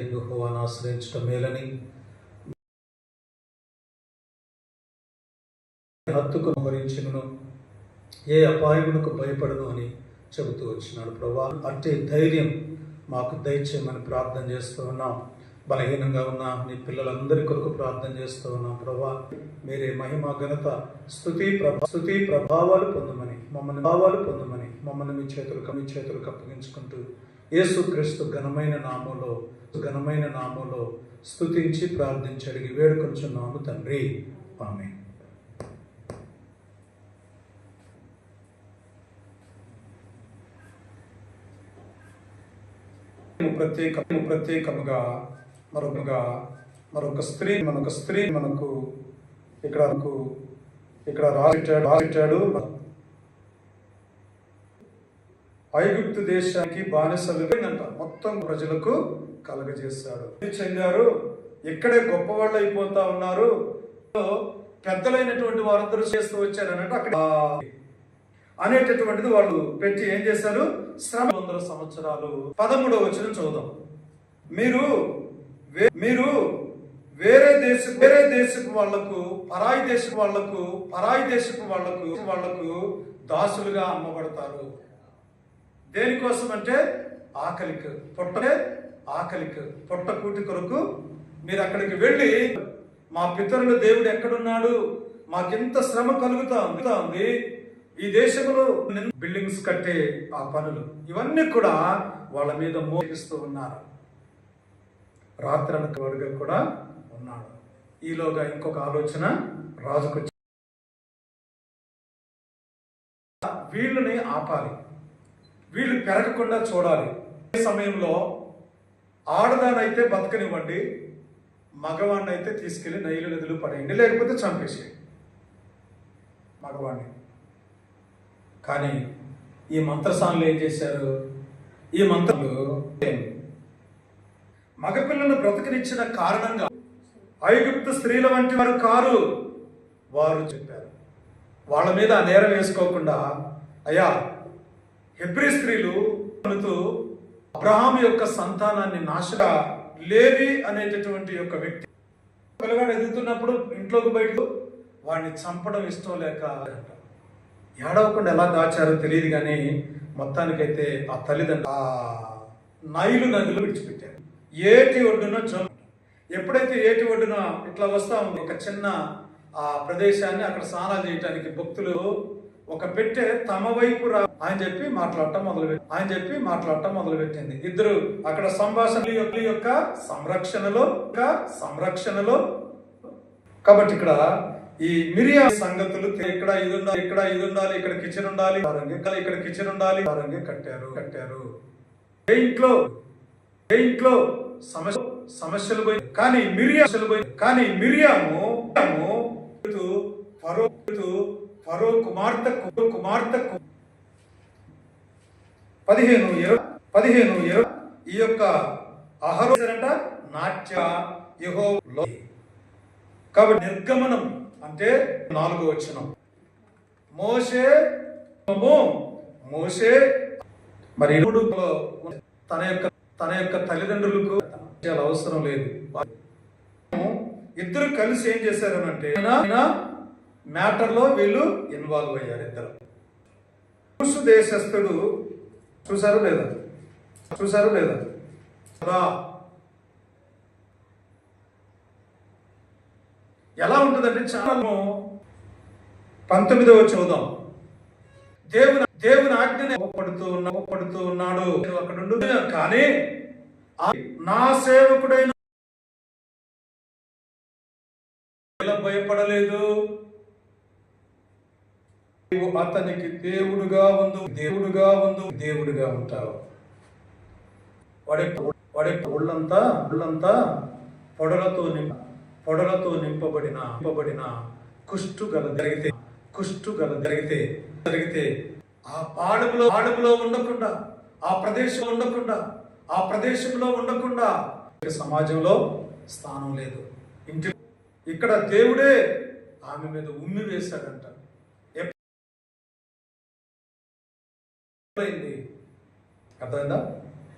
యహోవాను ఆశ్రయించటం మేలని. హత్తుకు భరించును ఏ అపాయమునకు భయపడను అని చెబుతూ వచ్చినాడు ప్రభా. అంటే ధైర్యం మాకు దయచేయమని ప్రార్థన చేస్తూ ఉన్నాం. బలహీనంగా ఉన్న మీ పిల్లలందరి కొరకు ప్రార్థన చేస్తూ ఉన్నాం ప్రభా. మీరే మహిమ ఘనత స్థుతి ప్రభా స్థుతి ప్రభావాలు పొందమని మమ్మల్ని భావాలు పొందమని మమ్మల్ని మీ చేతులకు మీ చేతులకు అప్పగించుకుంటూ యేసుక్రీస్తు ఘనమైన నామంలో ఘనమైన నామంలో స్తుతించి ప్రార్థించి అడిగి వేడుకొంచున్నాము తండ్రి. ఆమె ప్రత్యేక ప్రత్యేకముగా మరొకగా మరొక స్త్రీ మనొక స్త్రీ మనకు ఇక్కడ ఇక్కడ రాసిట్టాడు రాసిట్టాడు ఐగుప్తు దేశానికి బానిసలు మొత్తం ప్రజలకు కలగజేశాడు. చెందారు ఇక్కడే గొప్పవాళ్ళు అయిపోతా ఉన్నారు. పెద్దలైనటువంటి వారందరూ చేస్తూ వచ్చారు అక్కడ అనేటటువంటిది వాళ్ళు పెట్టి ఏం చేశారు? శ్రమ వందల సంవత్సరాలు. పదమూడవ వచ్చిన చూద్దాం మీరు మీరు వేరే దేశ వేరే దేశపు వాళ్ళకు పరాయి దేశపు వాళ్ళకు పరాయి దేశపు వాళ్ళకు వాళ్ళకు దాసులుగా అమ్మబడతారు. దేనికోసం అంటే ఆకలికి పొట్టనే ఆకలికి పొట్ట కూటి కొరకు మీరు అక్కడికి వెళ్ళి మా పితరుల దేవుడు ఎక్కడున్నాడు? మాకింత శ్రమ కలుగుతా? ఉంది ఉంది ఈ దేశంలో బిల్డింగ్స్ కట్టే ఆ పనులు ఇవన్నీ కూడా వాళ్ళ మీద మోగిస్తూ ఉన్నారు. రాత్రనక వాడుగా కూడా ఉన్నాడు. ఈలోగా ఇంకొక ఆలోచన రాజుకు వీళ్ళని ఆపాలి. వీళ్ళు పెరగకుండా చూడాలి. ఈ సమయంలో ఆడదానైతే బతకనివ్వండి మగవాడిని అయితే తీసుకెళ్ళి నైలు నదులు పడేయండి లేకపోతే చంపేసేయండి మగవాడిని కానీ ఈ మంత్రసానులు ఏం చేశారు? ఈ మంత్రులు మగపిల్లలను బ్రతకనిచ్చిన కారణంగా ఐగుప్తు స్త్రీల వంటి వారు కారు వారు చెప్పారు. వాళ్ళ మీద నేరం వేసుకోకుండా అయ్యా హెబ్రి స్త్రీలు అనుతూ అబ్రహాం యొక్క సంతానాన్ని నాశన లేవి అనేటటువంటి యొక్క వ్యక్తి పిల్లగాడు ఎదుగుతున్నప్పుడు ఇంట్లోకి బయటకు వాడిని చంపడం ఇష్టం లేక ఏడవకుండా ఎలా దాచారో తెలియదు కానీ మొత్తానికైతే ఆ తల్లిదండ్రులు ఆ నైలు నదులు విడిచిపెట్టారు. ఏటి ఒడ్డున జం ఎప్పుడైతే ఏటి ఒడ్డున ఇట్లా వస్తా ఒక చిన్న ఆ ప్రదేశాన్ని అక్కడ స్నానాలు చేయడానికి భక్తులు ఒక పెట్టె తమ వైపు రా అని చెప్పి మాట్లాడటం మొదలు ఆయన చెప్పి మాట్లాడటం మొదలు పెట్టింది ఇద్దరు అక్కడ సంభాషణ యొక్క యొక్క సంరక్షణలో సంరక్షణలో. కాబట్టి ఇక్కడ ఈ మిరియా సంగతులు ఇక్కడ ఇది ఉండాలి ఇక్కడ ఇది ఉండాలి ఇక్కడ కిచెన్ ఉండాలి. ఇక్కడ కిచెన్ ఉండాలి. కట్టారు కట్టారు. ఏ ఇంట్లో ఏ ఇంట్లో సమస్య సమస్యలు పోయి కానీ మిరియా సమస్యలు పోయి కానీ మిరియాము మిరియాము మరో కుమార్తె పదిహేను ఇరవై పదిహేను ఇరవై ఈ యొక్క అహరోసరంట నాట్య యహో కాబట్టి నిర్గమనం అంటే నాలుగో వచ్చిన మోషే మోషే మరి తన యొక్క తన యొక్క తల్లిదండ్రులకు అవసరం లేదు. ఇద్దరు కలిసి ఏం చేశారనంటే మ్యాటర్లో వీళ్ళు ఇన్వాల్వ్ అయ్యారు ఇద్దరు. రూసు దేశస్థుడు చూసారు లేదా? చూసారు లేదా? రా. ఎలా ఉంటుందంటే చాలా పంతొమ్మిదవ చూద్దాం దేవుని దేవుని ఆజ్ఞని పడుతూ ఉన్నా పడుతూ ఉన్నాడు. అక్కడ ఉండు కానీ ఆ- నా సేవకుడైన ఎలా భయపడలేదు? నీవు అతనికి దేవుడుగా ఉండు దేవుడుగా ఉండు దేవుడుగా ఉంటావు. వాడి వాడి ఒళ్ళంతా ఒళ్ళంతా పొడలతో నింప పొడలతో నింపబడిన నింపబడిన కుష్టు గల జరిగితే కుష్టు గల జరిగితే జరిగితే ఆ పాడుగులో పాడుగులో ఉండకుండా ఆ ప్రదేశం ఉండకుండా ఆ ప్రదేశంలో ఉండకుండా సమాజంలో స్థానం లేదు. ఇంటి ఇక్కడ దేవుడే ఆమె మీద ఉమ్మి వేశాడంట. అయింది అర్థమైందా?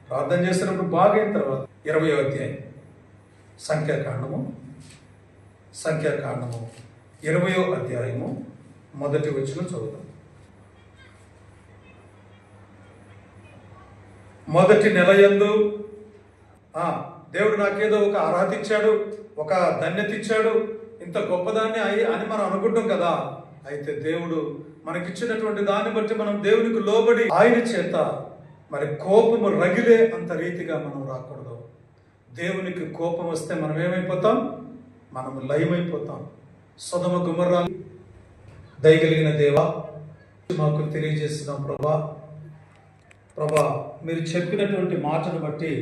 ప్రార్థన చేసినప్పుడు బాగైన తర్వాత ఇరవై అధ్యాయం. సంఖ్యాకాండము సంఖ్యాకాండము ఇరవయో అధ్యాయము. మొదటి వచ్చిన చదువుతాం మొదటి నెల ఎందు దేవుడు నాకేదో ఒక అర్హత ఇచ్చాడు ఒక ధన్యత ఇచ్చాడు. ఇంత గొప్పదాన్ని అయ్యి అని మనం అనుకుంటాం కదా. అయితే దేవుడు మనకిచ్చినటువంటి దాన్ని బట్టి మనం దేవునికి లోబడి ఆయన చేత మరి కోపము రగిలే అంత రీతిగా మనం రాకూడదు. దేవునికి కోపం వస్తే మనం ఏమైపోతాం? మనం లయమైపోతాం. సుధమ గుమర్రాలు దయగలిగిన దేవా మాకు తెలియజేస్తున్నాం ప్రభా. ప్రభా మీరు చెప్పినటువంటి మాటను బట్టి